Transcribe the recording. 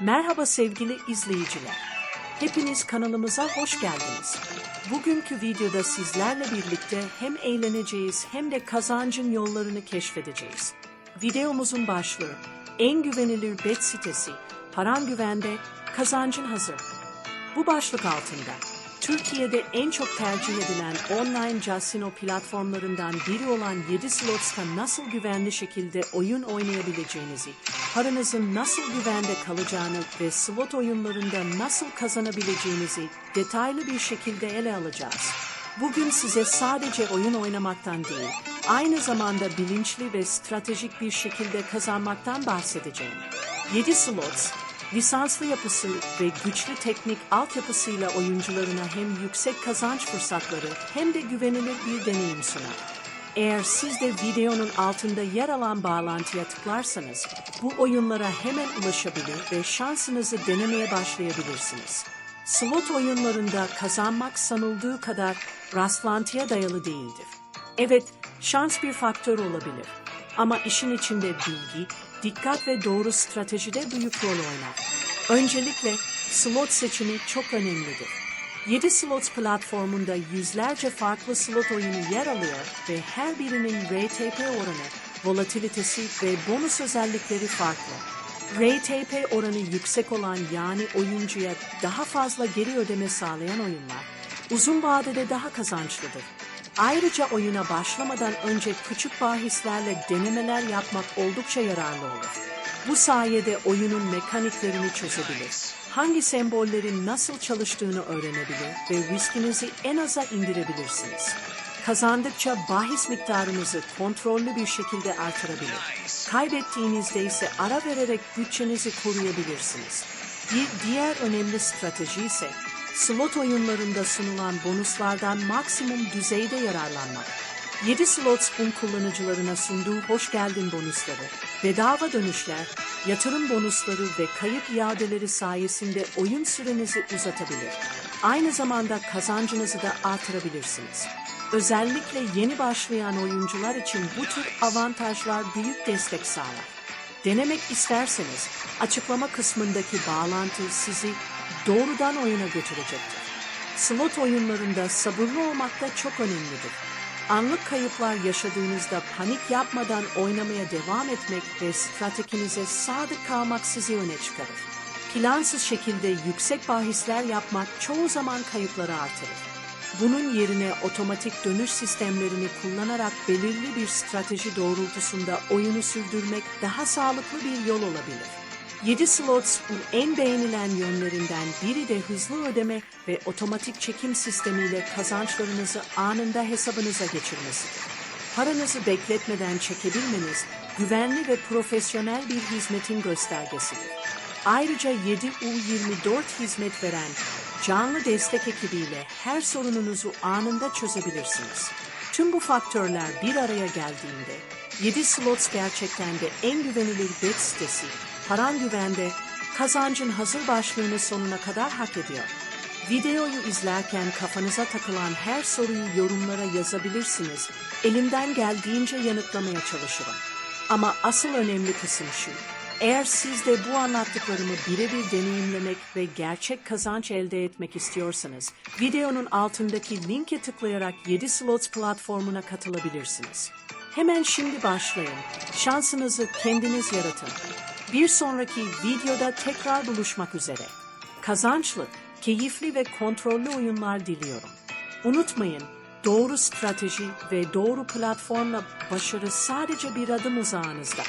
Merhaba sevgili izleyiciler. Hepiniz kanalımıza hoş geldiniz. Bugünkü videoda sizlerle birlikte hem eğleneceğiz hem de kazancın yollarını keşfedeceğiz. Videomuzun başlığı en güvenilir bet sitesi, paran güvende, kazancın hazır. Bu başlık altında Türkiye'de en çok tercih edilen online casino platformlarından biri olan 7 Slots'ta nasıl güvenli şekilde oyun oynayabileceğinizi, paranızın nasıl güvende kalacağını ve slot oyunlarında nasıl kazanabileceğinizi detaylı bir şekilde ele alacağız. Bugün size sadece oyun oynamaktan değil, aynı zamanda bilinçli ve stratejik bir şekilde kazanmaktan bahsedeceğim. 7 Slots, lisanslı yapısı ve güçlü teknik altyapısıyla oyuncularına hem yüksek kazanç fırsatları hem de güvenilir bir deneyim sunar. Eğer siz de videonun altında yer alan bağlantıya tıklarsanız bu oyunlara hemen ulaşabilir ve şansınızı denemeye başlayabilirsiniz. Slot oyunlarında kazanmak sanıldığı kadar rastlantıya dayalı değildir. Evet, şans bir faktör olabilir. Ama işin içinde bilgi, dikkat ve doğru stratejide büyük rol oynar. Öncelikle slot seçimi çok önemlidir. 7 slot platformunda yüzlerce farklı slot oyunu yer alıyor ve her birinin RTP oranı, volatilitesi ve bonus özellikleri farklı. RTP oranı yüksek olan yani oyuncuya daha fazla geri ödeme sağlayan oyunlar uzun vadede daha kazançlıdır. Ayrıca oyuna başlamadan önce küçük bahislerle denemeler yapmak oldukça yararlı olur. Bu sayede oyunun mekaniklerini çözebilir, hangi sembollerin nasıl çalıştığını öğrenebilir ve riskinizi en aza indirebilirsiniz. Kazandıkça bahis miktarınızı kontrollü bir şekilde artırabilir. Kaybettiğinizde ise ara vererek bütçenizi koruyabilirsiniz. Bir diğer önemli strateji ise slot oyunlarında sunulan bonuslardan maksimum düzeyde yararlanmak. 7 Slots.com kullanıcılarına sunduğu hoş geldin bonusları, bedava dönüşler, yatırım bonusları ve kayıp iadeleri sayesinde oyun sürenizi uzatabilir. Aynı zamanda kazancınızı da artırabilirsiniz. Özellikle yeni başlayan oyuncular için bu tür avantajlar büyük destek sağlar. Denemek isterseniz açıklama kısmındaki bağlantı sizi doğrudan oyuna götürecektir. Slot oyunlarında sabırlı olmak da çok önemlidir. Anlık kayıplar yaşadığınızda panik yapmadan oynamaya devam etmek ve stratejinize sadık kalmak sizi öne çıkarır. Plansız şekilde yüksek bahisler yapmak çoğu zaman kayıpları artırır. Bunun yerine otomatik dönüş sistemlerini kullanarak belirli bir strateji doğrultusunda oyunu sürdürmek daha sağlıklı bir yol olabilir. 7 slots en beğenilen yönlerinden biri de hızlı ödeme ve otomatik çekim sistemiyle kazançlarınızı anında hesabınıza geçirmesidir. Paranızı bekletmeden çekebilmeniz güvenli ve profesyonel bir hizmetin göstergesidir. Ayrıca 7U24 hizmet veren canlı destek ekibiyle her sorununuzu anında çözebilirsiniz. Tüm bu faktörler bir araya geldiğinde 7 Slots gerçekten de en güvenilir bet sitesi, paran güvende, kazancın hazır başlığını sonuna kadar hak ediyor. Videoyu izlerken kafanıza takılan her soruyu yorumlara yazabilirsiniz. Elimden geldiğince yanıtlamaya çalışırım. Ama asıl önemli kısım şu. Eğer siz de bu anlattıklarımı birebir deneyimlemek ve gerçek kazanç elde etmek istiyorsanız, videonun altındaki linke tıklayarak 7 Slots platformuna katılabilirsiniz. Hemen şimdi başlayın. Şansınızı kendiniz yaratın. Bir sonraki videoda tekrar buluşmak üzere. Kazançlı, keyifli ve kontrollü oyunlar diliyorum. Unutmayın, doğru strateji ve doğru platformla başarı sadece bir adım uzağınızda.